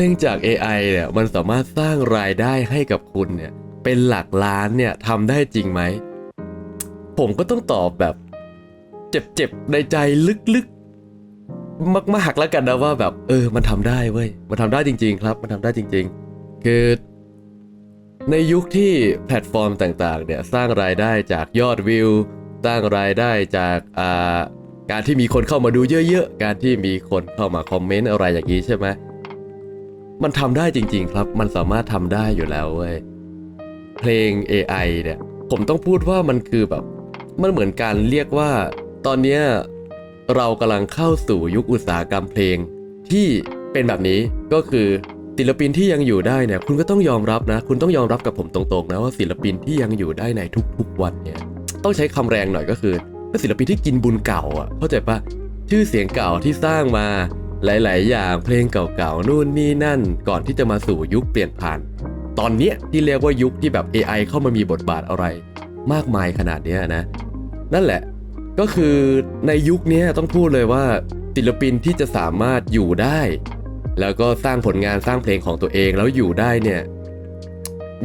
ลงจาก AI เนี่ยมันสามารถสร้างรายได้ให้กับคุณเนี่ยเป็นหลักล้านเนี่ยทำได้จริงไหม ผมก็ต้องตอบแบบ เจ็บๆในใจลึกๆ มากๆแล้วกันนะว่าแบบ เออ มันทำได้เว้ย มันทำได้จริง ๆ ครับ มันทำได้จริง ๆ คือ ในยุคที่แพลตฟอร์มต่างๆ เนี่ยสร้างรายได้จากยอดวิวสร้างรายได้จากอ่าการที่มีคนเข้ามาดูเยอะ ๆ การที่มีคนเข้ามาคอมเมนต์อะไรอย่างนี้ใช่ไหม มันทำได้จริง ๆ ครับ มันสามารถทำได้อยู่แล้วเว้ย เพลง AI เนี่ย ผมต้องพูดว่ามันคือแบบ มันเหมือนการเรียกว่า ตอนเนี้ยเรากำลังเข้าสู่ยุคอุตสาหกรรมเพลง ที่เป็นแบบนี้ก็คือศิลปินที่ยังอยู่ได้เนี่ย คุณก็ต้องยอมรับนะ คุณต้องยอมรับกับผมตรงๆนะว่าศิลปินที่ยังอยู่ได้ในทุกๆวันเนี่ย ต้องใช้คำแรงหน่อยก็คือเป็นศิลปินที่กินบุญเก่าอะเข้าใจปะชื่อเสียงเก่าที่สร้างมา หลาย ๆ อย่างเพลงเก่าๆนู่นนี่นั่น ก่อนที่จะมาสู่ยุคเปลี่ยนผ่าน ตอนเนี้ยที่เรียกว่ายุคที่แบบ AI เข้ามามีบทบาทอะไร มากมายขนาดเนี้ยนะ นั่นแหละก็คือในยุคนี้ต้องพูดเลยว่าศิลปินที่จะสามารถอยู่ได้ แล้วก็สร้างผลงานสร้างเพลงของตัวเองแล้วอยู่ได้เนี่ย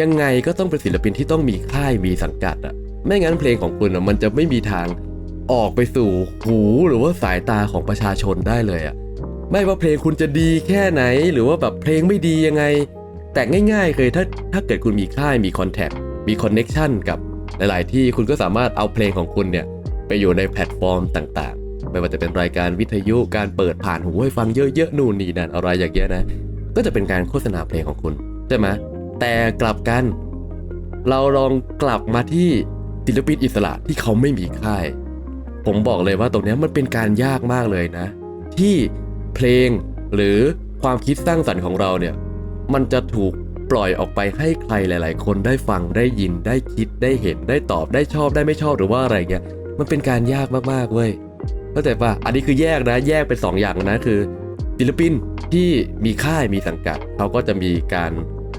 ยังไงก็ต้องเป็นศิลปินที่ต้องมีค่ายมีสังกัดอะไม่งั้นเพลงของคุณอะมันจะไม่มีทางออกไปสู่หูหรือว่าสายตาของประชาชนได้เลยอะ ไม่ว่าเพลงคุณจะดีแค่ไหน หรือว่าแบบเพลงไม่ดียังไง แต่ง่ายๆเคยถ้าถ้าเกิดคุณมีค่ายมีคอนแทคมีคอนเน็กชันกับหลายๆที่คุณก็สามารถเอาเพลงของคุณเนี่ยไปอยู่ในแพลตฟอร์มต่างๆ ไม่ว่าจะเป็นรายการวิทยุการเปิดผ่านหูให้ฟังเยอะๆนู่นนี่นั่นอะไรอย่างเงี้ยนะ ก็จะเป็นการโฆษณาเพลงของคุณใช่ไหมแต่กลับกัน เราลองกลับมาที่ศิลปินอิสระที่เขาไม่มีค่าย ผมบอกเลยว่าตรงนี้มันเป็นการยากมากเลยนะ ที่ เพลงหรือความคิดสร้างสรรค์ของเราเนี่ยมันจะถูกปล่อยออกไปให้ใครหลาย ๆ คนได้ฟังได้ยินได้คิดได้เห็นได้ตอบได้ชอบได้ไม่ชอบหรือว่าอะไรเงี้ยมันเป็นการยากมากๆเว้ยเข้าใจปะอันนี้คือแยกนะแยกเป็น2ออย่างนะคือศิลปินที่มีค่ายมีสังกัดเขาก็จะมีการ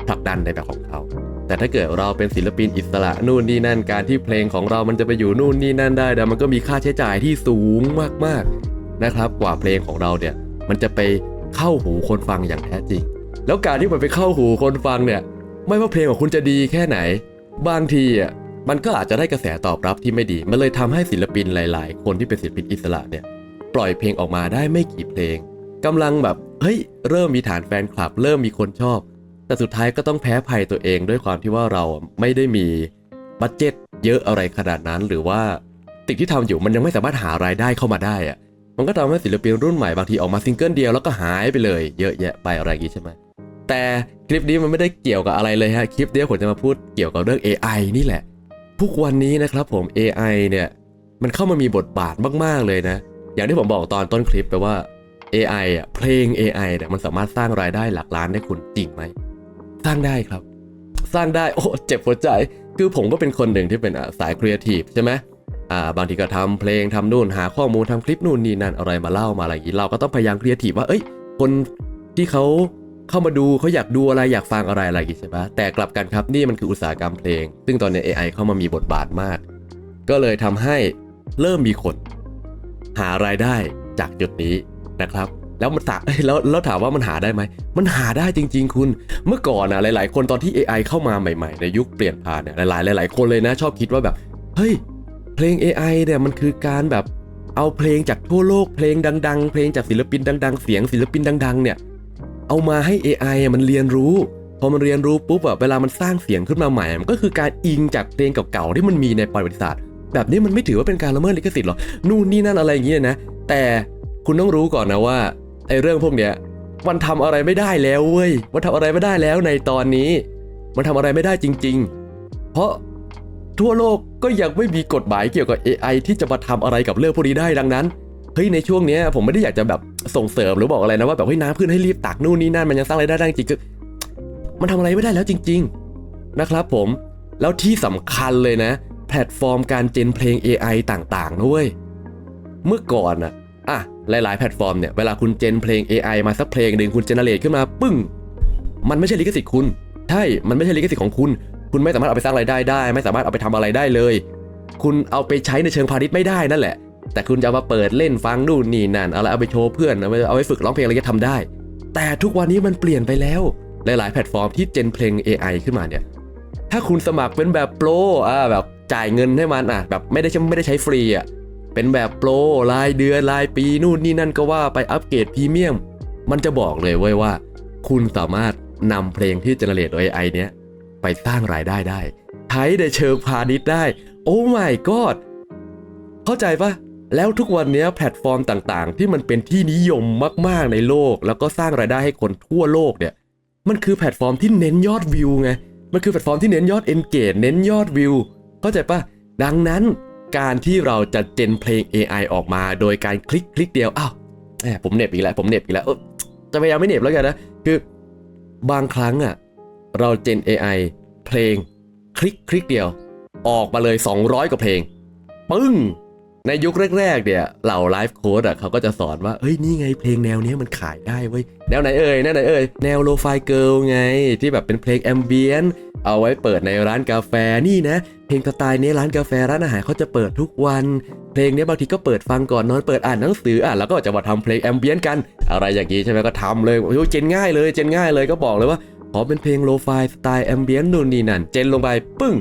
ผลักดันในแบบของเขา แต่ถ้าเกิดเราเป็นศิลปินอิสระนู่นนี่นั่นการที่เพลงของเรามันจะไปอยู่นู่นนี่นั่นได้แต่มันก็มีค่าใช้จ่ายที่สูงมากๆนะครับกว่าเพลงของเราเนี่ย มันจะไปเข้าหูคนฟังอย่างแท้จริง แล้วการที่มันไปเข้าหูคนฟังเนี่ย ไม่ว่าเพลงของคุณจะดีแค่ไหน บางทีอะมันก็อาจจะได้กระแสตอบรับที่ไม่ดี มันเลยทำให้ศิลปินหลาย ๆ คนที่เป็นศิลปินอิสระเนี่ยปล่อยเพลงออกมาได้ไม่กี่เพลงกำลังแบบเฮ้ยเริ่มมีฐานแฟนคลับ เริ่มมีคนชอบ แต่สุดท้ายก็ต้องแพ้ภัยตัวเองด้วยความที่ว่าเราไม่ได้มีบัตเจ็ตเยอะอะไรขนาดนั้นหรือว่าสิ่งที่ทำอยู่มันยังไม่สามารถหารายได้เข้ามาได้อะ มันก็ทำให้ศิลปินรุ่นใหม่บางทีออกมาซิงเกิลเดียวแล้วก็หายไปเลย เยอะแยะไปอะไรอย่างงี้ใช่ไหมแต่คลิปนี้มันไม่ได้เกี่ยวกับอะไรเลยฮะคลิปนี้ผมจะมาพูดเกี่ยวกับเรื่อง AI นี่แหละทุกวันนี้นะครับผม AI เนี่ยมันเข้ามามีบทบาทมาก ๆ เลยนะ อย่างที่ผมบอกตอนต้นคลิปไปว่า AI อะเพลง AI เนี่ยมันสามารถสร้างรายได้หลักล้านให้คุณจริงไหม สร้างได้ครับ สร้างได้โอ้เจ็บหัวใจ คือผมก็เป็นคนหนึ่งที่เป็นสายครีเอทีฟใช่ไหม อ่าบางทีก็ทำเพลงทำนู่นหาข้อมูลทำคลิปนู่นนี่นั่นอะไรมาเล่ามาอะไรอย่างนี้เราก็ต้องพยายามครีเอทีฟว่าเอ้ยคนที่เขาเข้ามาดูเขาอยากดูอะไรอยากฟังอะไรอะไรอย่างนี้ใช่ปะแต่กลับกันครับนี่มันคืออุตสาหกรรมเพลง ซึ่งตอนนี้ AI เข้ามามีบทบาทมาก ก็เลยทำให้เริ่มมีคน หารายได้จากจุดนี้นะครับแล้วมันตะแล้วแล้วถามว่ามันหาได้ไหม มันหาได้จริง ๆ คุณ เมื่อก่อนนะหลาย ๆ คนตอนที่ AI เข้ามาใหม่ ๆ ในยุคเปลี่ยนผ่านเนี่ยหลายๆหลาย ๆ คนเลยนะ ชอบคิดว่าแบบ เฮ้ย เพลง AI เนี่ยมันคือการแบบเอาเพลงจากทั่วโลกเพลงดัง ๆ เพลงจากศิลปินดัง ๆ เสียงศิลปินดัง ๆ เนี่ยเอามาให้ AI อมันเรียนรู้พอมันเรียนรู้ปุ๊บอะเวลามันสร้างเสียงขึ้นมาใหม่ มันก็คือการอิงจากเพลงเก่าๆที่มันมีในประวัติศาสตร์ แบบนี้มันไม่ถือว่าเป็นการละเมิดลิขสิทธิ์หรอ นู่นนี่นั่นอะไรอย่างเงี้ยนะ แต่คุณต้องรู้ก่อนนะว่าไอ้เรื่องพวกเนี้ยมันทำอะไรไม่ได้แล้วเว้ย มันทำอะไรไม่ได้แล้วในตอนนี้ มันทำอะไรไม่ได้จริง ๆ เพราะ ทั่วโลกก็ยังไม่มีกฎหมายเกี่ยวกับ AI ที่จะมาทำอะไรกับเรื่องพวกนี้ได้ดังนั้นเฮ้ยในช่วงนี้ผมไม่ได้อยากจะแบบส่งเสริมหรือบอกอะไรนะว่าแบบเฮ้ยน้ำขึ้นให้รีบตักนู่นนี่นั่นมันยังสร้างรายได้ได้จริงคือมันทำอะไรไม่ได้แล้วจริง ๆ นะครับผมแล้วที่สำคัญเลยนะ แพลตฟอร์มการเจนเพลง AI ต่างๆนะเว้ยเมื่อก่อนอะอะหลายๆแพลตฟอร์มเนี่ยเวลาคุณเจนเพลง AI มาสักเพลงหนึ่งคุณเจเนเรตขึ้นมาปึ้ง มันไม่ใช่ลิขสิทธิ์คุณ ใช่ มันไม่ใช่ลิขสิทธิ์ของคุณ คุณไม่สามารถเอาไปสร้างรายได้ได้ ไม่สามารถเอาไปทำอะไรได้เลย คุณเอาไปใช้ในเชิงพาณิชย์ไม่ได้นั่นแหละ แต่คุณจะเอามาเปิดเล่นฟังนู่นนี่นั่นเอะไรเอาไปโชว์เพื่อนเอาไปเอาไปฝึกร้องเพลงอะไรก็ทำได้ แต่ทุกวันนี้มันเปลี่ยนไปแล้วหลายๆแพลตฟอร์มที่เจนเพลง AI ขึ้นมาเนี่ยถ้าคุณสมัครเป็นแบบโปรอ่าแบบจ่ายเงินให้มันอะแบบไม่ได้ไม่ได้ใช้ฟรีอะเป็นแบบโปรรายเดือนรายปีนู่นนี่นั่นก็ว่าไปอัปเกรดพรีเมียม มันจะบอกเลยเว้ยว่า คุณสามารถนำเพลงที่เจเนเรตโดย AI เนี้ย ไปสร้างรายได้ได้ใช้ในเชิงพาณิชย์ได้ โอ้ my god เข้าใจปะแล้วทุกวันนี้แพลตฟอร์มต่างๆ ที่มันเป็นที่นิยมมากๆในโลก แล้วก็สร้างรายได้ให้คนทั่วโลกเนี่ยมันคือแพลตฟอร์มที่เน้นยอดวิวไงมันคือแพลตฟอร์มที่เน้นยอด engage เน้นยอดวิวเข้าใจปะดังนั้นการที่เราจะเจนเพลง AI ออกมา โดยการคลิกคลิกเดียวอ้าวแหมผมเหน็บอีกแล้วผมเหน็บอีกแล้วจะพยายามไม่เหน็บแล้วกันนะคือบางครั้งอะ เราเจน AI เพลง คลิกคลิกเดียว ออกมาเลย 200 กว่าเพลง ปึ้ง ในยุคแรก ๆ เนี่ย เหล่าไลฟ์โค้ดอะเขาก็จะสอนว่า เอ้ย นี่ไงเพลงแนวเนี้ยมันขายได้เว้ย แนวไหนเอ่ย แนวไหนเอ่ย แนวโลฟายเกิลไง ที่แบบเป็นเพลงแอมเบียนเอาไว้เปิดในร้านกาแฟนี่นะ เพลงสไตล์นี้ร้านกาแฟร้านอาหารเขาจะเปิดทุกวัน เพลงเนี้ยบางทีก็เปิดฟังก่อนนอนเปิดอ่านหนังสืออะแล้วก็จะมาทำเพลงแอมเบียนกัน อะไรอย่างนี้ใช่ไหมก็ทำเลยโอ้เจนง่ายเลยเจนง่ายเลยก็บอกเลยว่า ขอเป็นเพลงโลฟายสไตล์แอมเบียนนู่นนี่นั่น เจนลงไปปึ้ง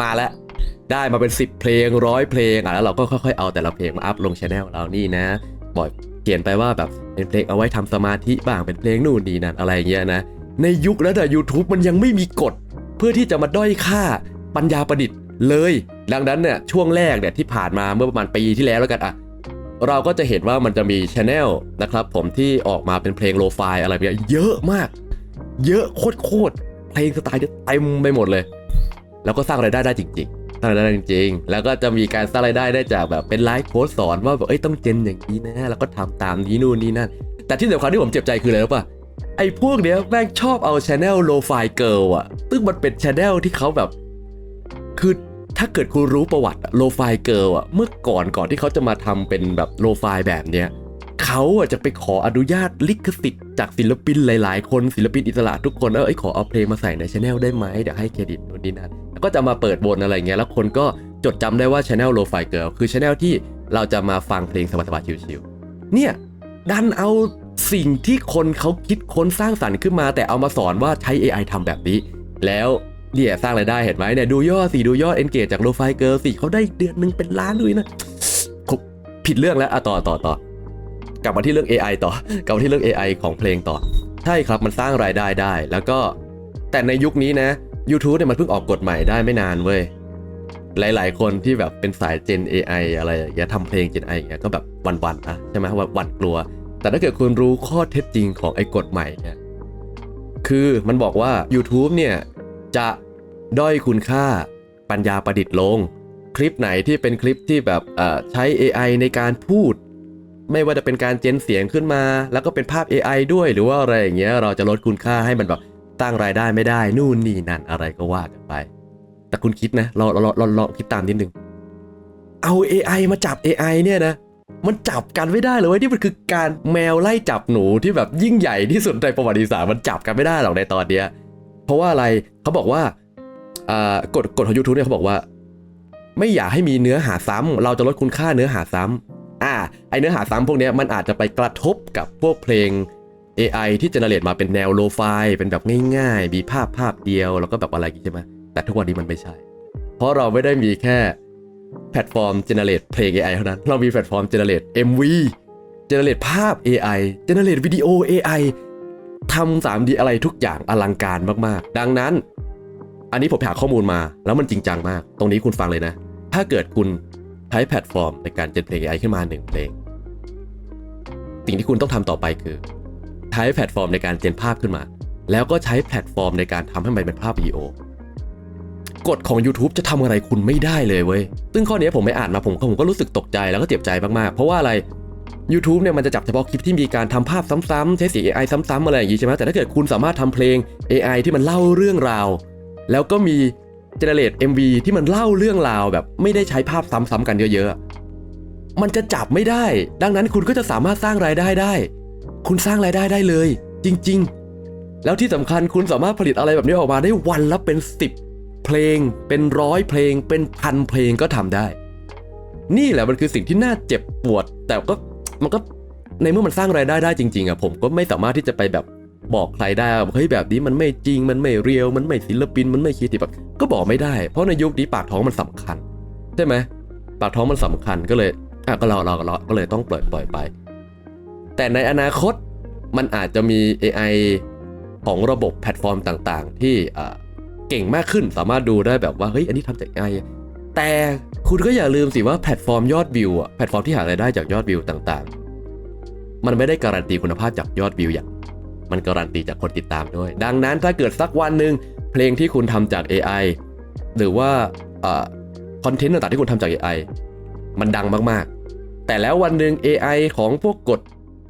มาแล้ว ได้มาเป็น 10 เพลงร้อยเพลงอะแล้วเราก็ค่อยๆเอาแต่ละเพลงมาอัพลงช anel เรานี่นะบ่อกเขียนไปว่าแบบเป็นเพลงเอาไว้ทำสมาธิบ้างเป็นเพลงนู่นนี่นั่นอะไรเงี้ยนะ ในยุคแล้วแต่ YouTube มันยังไม่มีกฎ เพื่อที่จะมาด้อยค่าปัญญาประดิษฐ์เลยดังนั้นเนี่ยช่วงแรกเนี่ยที่ผ่านมาเมื่อประมาณปีที่แล้วแล้วกันอะเราก็จะเห็นว่ามันจะมีช anel นะครับผมที่ออกมาเป็นเพลงโลฟายอะไรแบบเนี้ยเยอะมาก เยอะโคตรๆเพลงสไตล์เนี่ยเต็มไปหมดเลย แล้วก็สร้างรายได้ได้จริงๆสร้างรายได้จริง ๆ แล้วก็จะมีการสร้างรายได้ได้จากแบบเป็นไลฟ์โค้ดสอนว่าแบบเอ้ยต้องเจนอย่างนี้นะแล้วก็ทำตามนี้นู่นนี่นั่นแต่ที่สำคัญที่ผมเจ็บใจคืออะไรรู้ป่ะไอ้พวกเนี้ยแม่งชอบเอาช anel low fi girl อะซึ่งมันเป็นช anel ที่เขาแบบ คือถ้าเกิดคุณรู้ประวัติ low fi girl อะเมื่อก่อนก่อนที่เขาจะมาทำเป็นแบบ low fi แบบเนี้ย เขาอะจะไปขออนุญาตลิขสิทธิ์จากศิลปินหลาย ๆ คนศิลปินอิสระทุกคนเออไอยขอเอาเพลงมาใส่ในช anel ได้ไหมเดี๋ยวให้เครดิตนู่นนี่นั่นแล้วก็จะมาเปิดบนอะไรเงี้ยแล้วคนก็จดจำได้ว่าช anel low fi girl คือช anel ที่เราจะมาฟังเพลงสบายๆชิวๆเนี่ยดันเอาสิ่งที่คนเขาคิดค้นสร้างสรรค์ขึ้นมา แต่เอามาสอนว่าใช้ AI ทำแบบนี้ แล้วเนี่ยสร้างรายได้เห็นไหมเนี่ยดูยอดสิดูยอด engage จากโลไฟเกิร์ลสิเขาได้เดือนหนึ่งเป็นล้านด้วยนะผิดเรื่องแล้วอะต่อต่อต่อ กลับมาที่เรื่อง AI ต่อกลับมาที่เรื่อง AI ของเพลงต่อ ใช่ครับมันสร้างรายได้ได้ แล้วก็แต่ในยุคนี้นะ YouTube เนี่ยมันเพิ่งออกกฎใหม่ได้ไม่นานเว้ยหลาย ๆ คนที่แบบเป็นสาย Gen AI อะไรอย่างเงี้ยทำเพลง Gen AI อย่างเงี้ยก็แบบหวันๆนะใช่ไหมว่าหวั่นกลัว แต่ถ้าเกิดคุณรู้ข้อเท็จจริงของไอ้กฎใหม่เนี่ยคือมันบอกว่า YouTube เนี่ยจะด้อยคุณค่าปัญญาประดิษฐ์ลง คลิปไหนที่เป็นคลิปที่แบบอ่อใช้ AI ในการพูด ไม่ว่าจะเป็นการเจนเสียงขึ้นมา แล้วก็เป็นภาพ AI ด้วยหรือว่าอะไรอย่างเงี้ยเราจะลดคุณค่าให้มันแบบตั้งรายได้ไม่ได้นู่นนี่นั่นอะไรก็ว่ากันไป แต่คุณคิดนะเราเราเราลองคิดตามนิดนึงเอา AI มาจับ AI เนี่ยนะมันจับกันไม่ได้เลยเว้ยนี่มันคือการแมวไล่จับหนูที่แบบยิ่งใหญ่ที่สุดในประวัติศาสตร์มันจับกันไม่ได้หรอกในตอนเนี้ยเพราะว่าอะไรเขาบอกว่าอ่ากฎกฎของ YouTube เนี่ยเขาบอกว่า ไม่อยากให้มีเนื้อหาซ้ำเราจะลดคุณค่าเนื้อหาซ้ำ อ่าไอเนื้อหาซ้ำพวกนี้มันอาจจะไปกระทบกับพวกเพลง AI ที่เจเนเรตมาเป็นแนวโลฟายเป็นแบบง่ายๆ มีภาพภาพเดียวแล้วก็แบบอะไรอย่างงี้ใช่ไหมแต่ทุกวันนี้มันไม่ใช่ เพราะเราไม่ได้มีแค่แพลตฟอร์มเจเนเรตเพลง AI เท่านั้น เรามีแพลตฟอร์มเจเนเรต MV เจเนเรตภาพ AI เจเนเรตวิดีโอ AI ทำ 3D อะไรทุกอย่างอลังการมากๆ ดังนั้น อันนี้ผมหาข้อมูลมาแล้วมันจริงจังมาก ตรงนี้คุณฟังเลยนะ ถ้าเกิดคุณ ใช้แพลตฟอร์มในการเจนเพลง AI ขึ้นมาหนึ่งเพลง สิ่งที่คุณต้องทำต่อไปคือ ใช้แพลตฟอร์มในการเจนภาพขึ้นมา แล้วก็ใช้แพลตฟอร์มในการทำให้มันเป็นภาพวิดีโอกฎของ YouTube จะทำอะไรคุณไม่ได้เลยเว้ย ซึ่งข้อนี้ผมไม่อ่านมาผมผมก็รู้สึกตกใจแล้วก็เจ็บใจมากๆ เพราะว่าอะไร YouTube เนี่ยมันจะจับเฉพาะคลิปที่มีการทำภาพซ้ำๆใช้เสียง AI ซ้ำๆอะไรอย่างงี้ใช่ไหมแต่ถ้าเกิดคุณสามารถทำเพลง AI ที่มันเล่าเรื่องราว แล้วก็มี เจเนเรต MV ที่มันเล่าเรื่องราวแบบไม่ได้ใช้ภาพซ้ำๆกันเยอะๆ มันจะจับไม่ได้ ดังนั้นคุณก็จะสามารถสร้างรายได้ได้ คุณสร้างรายได้ได้เลย จริง ๆ แล้วที่สำคัญคุณสามารถผลิตอะไรแบบนี้ออกมาได้วันละเป็น 10 เพลง เป็นร้อยเพลง เป็นพันเพลงก็ทำได้ นี่แหละมันคือสิ่งที่น่าเจ็บปวด แต่ก็มันก็ในเมื่อมันสร้างรายได้ได้จริง ๆอะผมก็ไม่สามารถที่จะไปแบบ บอกใครได้ว่าเฮ้ยแบบนี้มันไม่จริงมันไม่เรียวมันไม่ศิลปินมันไม่คิดแบบก็บอกไม่ได้ เพราะในยุคนี้ปากท้องมันสำคัญ ใช่ไหมปากท้องมันสำคัญก็เลยอะก็เราเราเราก็เลยต้องปล่อยปล่อยไป แต่ในอนาคตมันอาจจะมี AI ของระบบแพลตฟอร์มต่างๆ ที่เก่งมากขึ้นสามารถดูได้แบบว่าเฮ้ยอันนี้ทำจาก AI แต่คุณก็อย่าลืมสิว่าแพลตฟอร์มยอดวิวอะแพลตฟอร์มที่หารายได้จากยอดวิวต่างๆ มันไม่ได้การันตีคุณภาพจากยอดวิวอย่าง มันการันตีจากคนติดตามด้วย ดังนั้นถ้าเกิดสักวันหนึ่งเพลงที่คุณทำจาก AI หรือว่าคอนเทนต์ต่างๆที่คุณทำจาก AI มันดังมากๆ แต่แล้ววันหนึ่ง AI ของพวกกด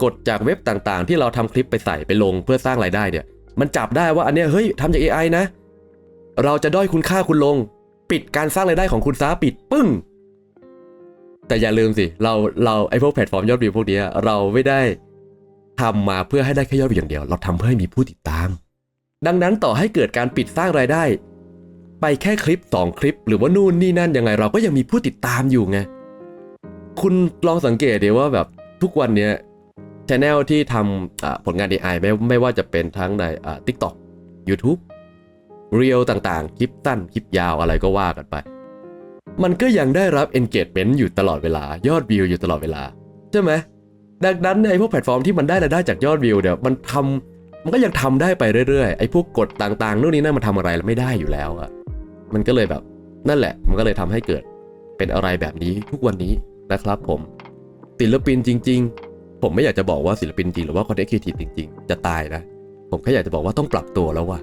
กดจากเว็บต่างๆ ที่เราทำคลิปไปใส่ไปลงเพื่อสร้างรายได้เนี่ย มันจับได้ว่าอันเนี้ยเฮ้ยทำจาก AI นะ เราจะด้อยคุณค่าคุณลง ปิดการสร้างรายได้ของคุณซะปิดปึ้ง แต่อย่าลืมสิ เราเราไอพวกแพลตฟอร์มยอดวิวพวกเนี้ยเราไม่ได้ ทำมาเพื่อให้ได้แค่ยอดวิวอย่างเดียว เราทำเพื่อให้มีผู้ติดตาม ดังนั้นต่อให้เกิดการปิดสร้างรายได้ ไปแค่คลิป 2 คลิป หรือว่านู่นนี่นั่นยังไงเราก็ยังมีผู้ติดตามอยู่ไงคุณลองสังเกตดีว่าแบบทุกวันเนี้ยชแนลที่ทำผลงาน AI ไม่ไม่ว่าจะเป็นทั้งในอ่า TikTok YouTube เรียลต่างๆ คลิปสั้นคลิปยาวอะไรก็ว่ากันไป มันก็ยังได้รับ engagement อยู่ตลอดเวลา ยอดวิวอยู่ตลอดเวลา ใช่ไหม ดังนั้นไอ้พวกแพลตฟอร์มที่มันได้รายได้จากยอดวิวเนี่ยมันทำมันก็ยังทำได้ไปเรื่อยๆไอ้พวกกฎต่างๆนู่นนี่นั่นมันทำอะไรไม่ได้อยู่แล้วอะมันก็เลยแบบนั่นแหละ มันก็เลยทำให้เกิดเป็นอะไรแบบนี้ทุกวันนี้นะครับผมศิลปินจริง ๆ ผมไม่อยากจะบอกว่าศิลปินจริงหรือว่าคอนเทนต์ครีเอทีฟจริง ๆ จะตายนะ ผมแค่อยากจะบอกว่าต้องปรับตัวแล้วว่ะ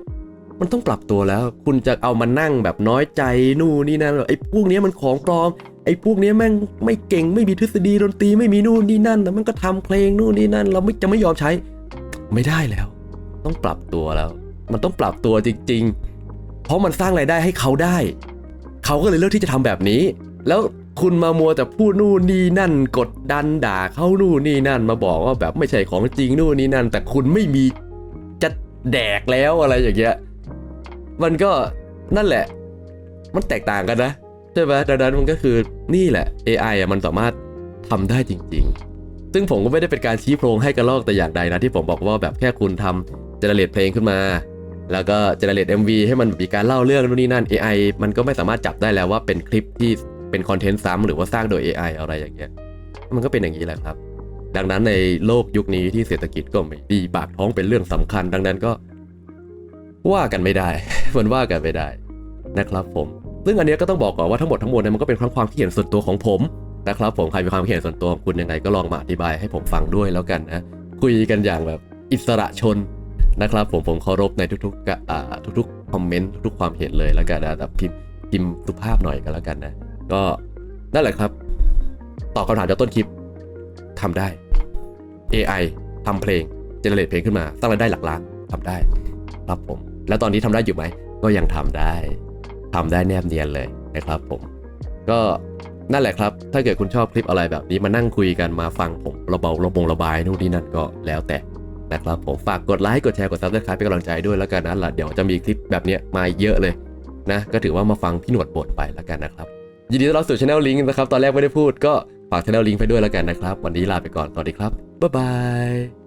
มันต้องปรับตัวแล้ว คุณจะเอามานั่งแบบน้อยใจนู่นนี่นั่นไอ้พวกนี้มันของปลอม ไอ้พวกนี้แม่งไม่เก่งไม่มีทฤษฎีดนตรีไม่มีนู่นนี่นั่นแต่มันก็ทำเพลงนู่นนี่นั่น เราไม่จะไม่ยอมใช้ ไม่ได้แล้ว ต้องปรับตัวแล้ว มันต้องปรับตัวจริง ๆ เพราะมันสร้างรายได้ให้เขาได้ เขาก็เลยเลือกที่จะทำแบบนี้ แล้วคุณมามัวแต่พูดนู่นนี่นั่น กดดันด่าเขานู่นนี่นั่น มาบอกว่าแบบไม่ใช่ของจริงนู่นนี่นั่น แต่คุณไม่มีจะแดกแล้วอะไรอย่างเงี้ย มันก็นั่นแหละ มันแตกต่างกันนะใช่ไหมดังนั้นมันก็คือนี่แหละ AI อะมันสามารถทำได้จริง ๆ ซึ่งผมก็ไม่ได้เป็นการชี้โพรงให้กระลอกแต่อย่างใดนะที่ผมบอกว่าแบบแค่คุณทำเจเนเรตเพลงขึ้นมา แล้วก็เจเนเรต MV ให้มันมีการเล่าเรื่องนู่นนี่นั่น AI มันก็ไม่สามารถจับได้แล้วว่าเป็นคลิปที่เป็นคอนเทนต์ซ้ำหรือว่าสร้างโดย AI อะไรอย่างเงี้ย มันก็เป็นอย่างนี้แหละครับ ดังนั้นในโลกยุคนี้ที่เศรษฐกิจก็ไม่ดี ปากท้องเป็นเรื่องสำคัญ ดังนั้นก็ ว่ากันไม่ได้ มันว่ากันไม่ได้นะครับผม ซึ่งอันนี้ก็ต้องบอกก่อนว่าทั้งหมดทั้งมวลเนี่ยมันก็เป็นความคิดเห็นส่วนตัวของผมนะครับผมใครมีความคิดเห็นส่วนตัวของคุณยังไงก็ลองมาอธิบายให้ผมฟังด้วยแล้วกันนะคุยกันอย่างแบบอิสระชนนะครับผมผมเคารพในทุกๆอ่าทุกๆคอมเมนต์ทุกๆความเห็นเลยแล้วกันนะแต่พิมพ์พิมพ์สุภาพหน่อยก็แล้วกันนะ ก็นั่นแหละครับตอบคำถามจากต้นคลิปทำได้ AI ทำเพลงเจเนเรตเพลงขึ้นมาสร้างรายได้หลักล้านทำได้ ครับผม แล้วตอนนี้ทำได้อยู่ไหม ก็ยังทำได้ทำได้แนบเนียนเลยนะครับผม ก็นั่นแหละครับ ถ้าเกิดคุณชอบคลิปอะไรแบบนี้มานั่งคุยกันมาฟังผมระเบาระบงระบายนู่นนี่นั่นก็แล้วแต่นะครับผมฝากกดไลค์กดแชร์กดซับสไครป์เป็นกำลังใจด้วยแล้วกันนะล่ะเดี๋ยวจะมีคลิปแบบนี้มาเยอะเลยนะก็ถือว่ามาฟังพี่หนวดบทไปแล้วกันนะครับยินดีต้อนรับสู่ช anel ลิงก์นะครับตอนแรกไม่ได้พูดก็ฝากช anel ลิงก์ไปด้วยแล้วกันนะครับ วันนี้ลาไปก่อนสวัสดีครับบ๊ายบาย